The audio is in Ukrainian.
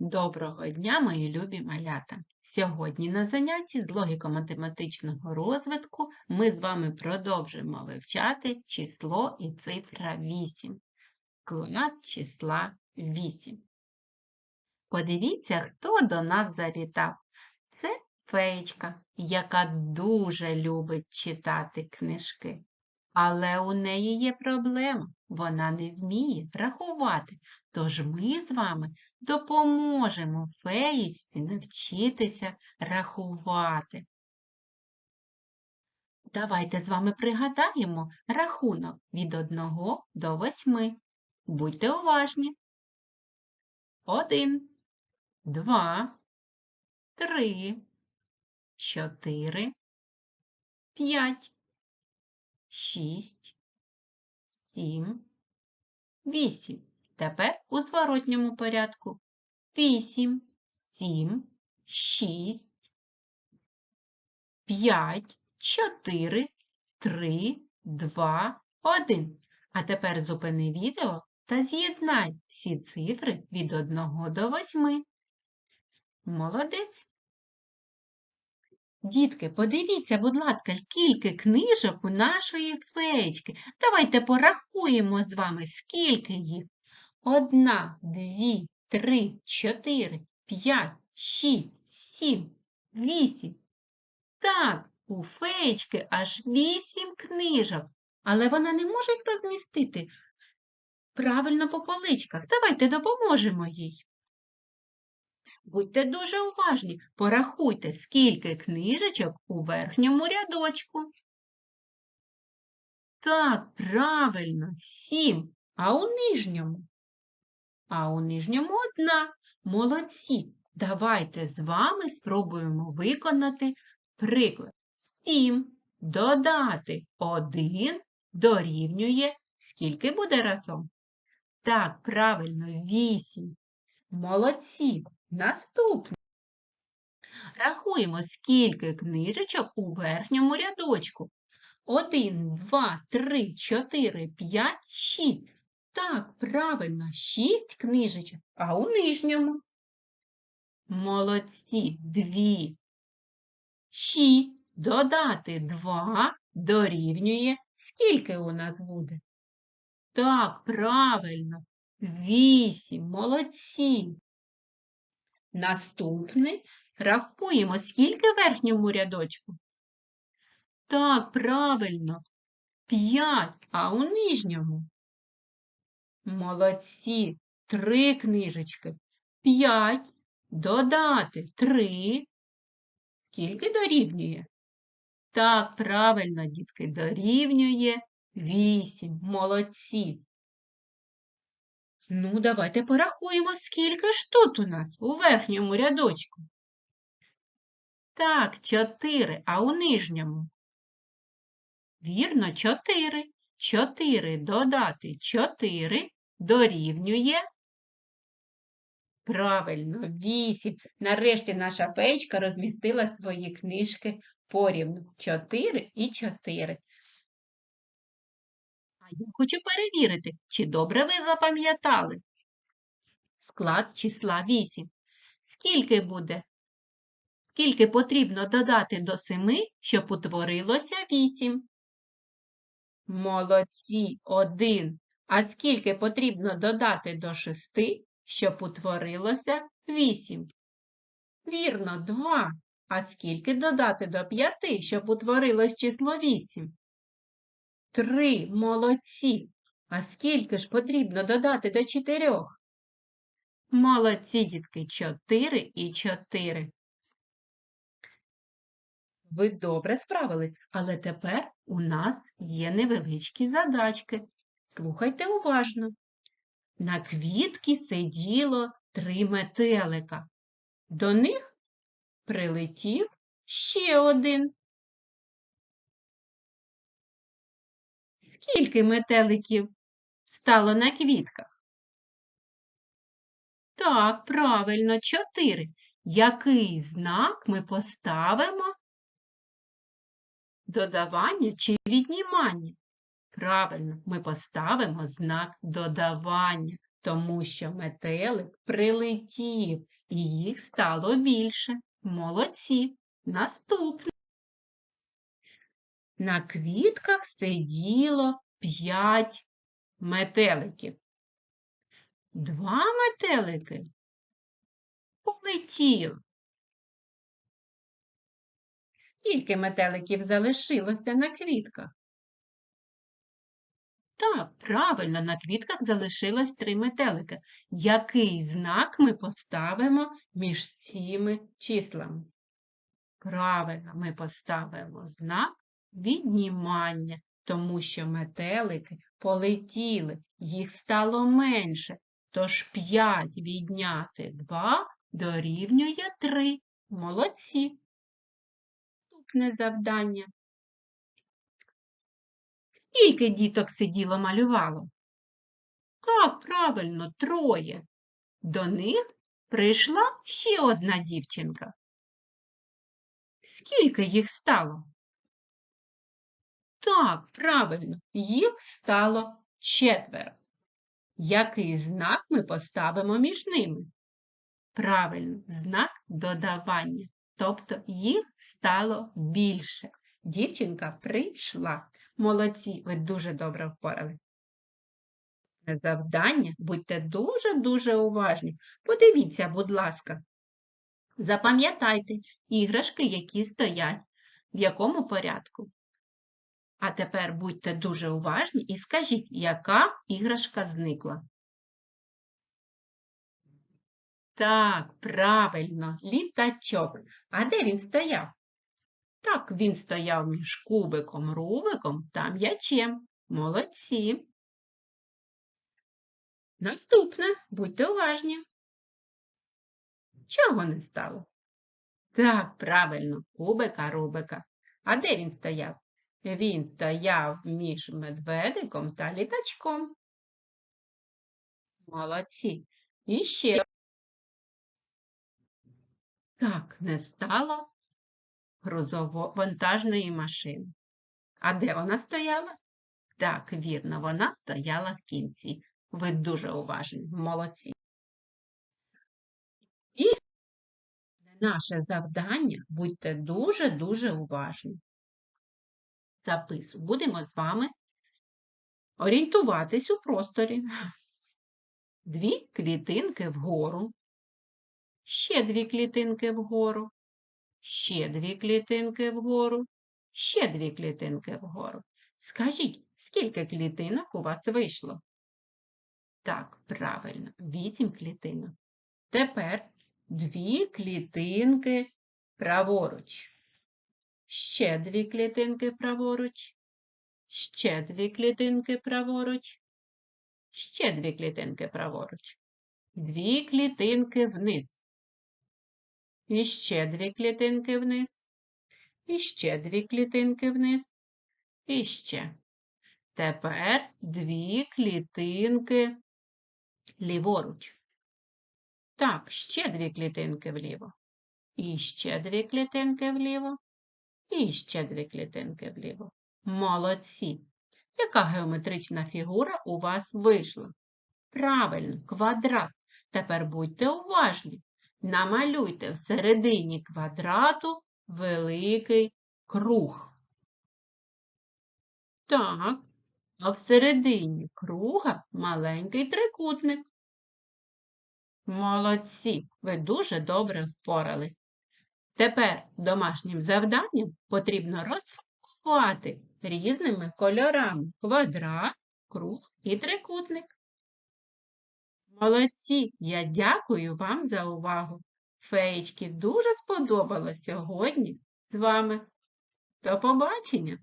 Доброго дня, мої любі малята! Сьогодні на занятті з логіко-математичного розвитку ми з вами продовжимо вивчати число і цифра 8. Склад числа 8. Подивіться, хто до нас завітав. Це феєчка, яка дуже любить читати книжки. Але у неї є проблема. Вона не вміє рахувати. Тож ми з вами допоможемо феєчці навчитися рахувати. Давайте з вами пригадаємо рахунок від 1 до 8. Будьте уважні. 1, 2, 3, 4, 5, 6, 7, 8. Тепер у зворотньому порядку. 8, 7, 6, 5, 4, 3, 2, 1. А тепер зупини відео та з'єднай всі цифри від 1 до 8. Молодець. Дітки, подивіться, будь ласка, скільки книжок у нашої феєчки. Давайте порахуємо з вами, скільки їх. Одна, дві, три, чотири, п'ять, шість, сім, вісім. Так, у феєчки аж вісім книжок, але вона не може їх розмістити правильно по поличках. Давайте допоможемо їй. Будьте дуже уважні, порахуйте, скільки книжечок у верхньому рядочку. Так, правильно, сім, а у нижньому? А у нижньому одна. Молодці. Давайте з вами спробуємо виконати приклад. Сім додати один дорівнює. Скільки буде разом? Так, правильно, вісім. Молодці. Наступне. Рахуємо, скільки книжечок у верхньому рядочку. Один, два, три, чотири, п'ять, шість. Так, правильно, шість книжечок, а у нижньому. Молодці, дві. Шість додати два дорівнює. Скільки у нас буде? Так, правильно, вісім. Молодці. Наступний рахуємо, скільки в верхньому рядочку? Так, правильно, п'ять, а у нижньому. Молодці, три книжечки. П'ять додати три. Скільки дорівнює? Так, правильно, дітки, дорівнює вісім. Молодці. Ну, давайте порахуємо, скільки ж тут у нас у верхньому рядочку. Так, чотири, а у нижньому. Вірно, чотири. Чотири додати чотири дорівнює. Правильно, вісім. Нарешті наша феєчка розмістила свої книжки порівну. Чотири і чотири. Я хочу перевірити, чи добре ви запам'ятали склад числа 8. Скільки буде? Скільки потрібно додати до 7, щоб утворилося 8? Молодці, 1. А скільки потрібно додати до 6, щоб утворилося 8? Вірно, 2. А скільки додати до 5, щоб утворилось число 8? Три. Молодці. А скільки ж потрібно додати до чотирьох? Молодці, дітки, чотири і чотири. Ви добре справили, але тепер у нас є невеличкі задачки. Слухайте уважно. На квітці сиділо три метелика. До них прилетів ще один. Скільки метеликів стало на квітках? Так, правильно, чотири. Який знак ми поставимо? Додавання чи віднімання? Правильно, ми поставимо знак додавання, тому що метелик прилетів і їх стало більше. Молодці. Наступне. На квітках сиділо п'ять метеликів. Два метелики полетіли. Скільки метеликів залишилося на квітках? Так, правильно, на квітках залишилось три метелика. Який знак ми поставимо між цими числами? Правильно, ми поставимо знак віднімання, тому що метелики полетіли, їх стало менше. Тож 5 відняти 2 дорівнює 3. Молодці. Наступне завдання. Скільки діток сиділо малювало? Так, правильно, троє. До них прийшла ще одна дівчинка. Скільки їх стало? Так, правильно, їх стало четверо. Який знак ми поставимо між ними? Правильно, знак додавання. Тобто їх стало більше. Дівчинка прийшла. Молодці, ви дуже добре впорали. Завдання, будьте дуже-дуже уважні. Подивіться, будь ласка. Запам'ятайте іграшки, які стоять, в якому порядку. А тепер будьте дуже уважні і скажіть, яка іграшка зникла. Так, правильно, літачок. А де він стояв? Так, він стояв між кубиком, рубиком та м'ячем. Молодці. Наступне, будьте уважні. Чого не стало? Так, правильно, кубика, рубика. А де він стояв? Він стояв між медведиком та літачком. Молодці. І ще так не стало грузово-вантажної машини. А де вона стояла? Так, вірно, вона стояла в кінці. Ви дуже уважні, молодці. І наше завдання будьте дуже-дуже уважні. Запису. Будемо з вами орієнтуватись у просторі. Дві клітинки вгору, ще дві клітинки вгору, ще дві клітинки вгору, ще дві клітинки вгору. Скажіть, скільки клітинок у вас вийшло? Так, правильно, вісім клітинок. Тепер дві клітинки праворуч. Ще дві клітинки праворуч, ще дві клітинки праворуч, ще дві клітинки праворуч, дві клітинки вниз. І ще дві клітинки вниз, і ще дві клітинки вниз, і ще. Тепер дві клітинки ліворуч. Так, ще дві клітинки вліво. І ще дві клітинки вліво. І ще дві клітинки вліво. Молодці! Яка геометрична фігура у вас вийшла? Правильно, квадрат. Тепер будьте уважні. Намалюйте всередині квадрату великий круг. Так, а всередині круга маленький трикутник. Молодці, ви дуже добре впорались. Тепер домашнім завданням потрібно розфарбувати різними кольорами квадрат, круг і трикутник. Молодці! Я дякую вам за увагу. Феєчки дуже сподобалось сьогодні з вами. До побачення!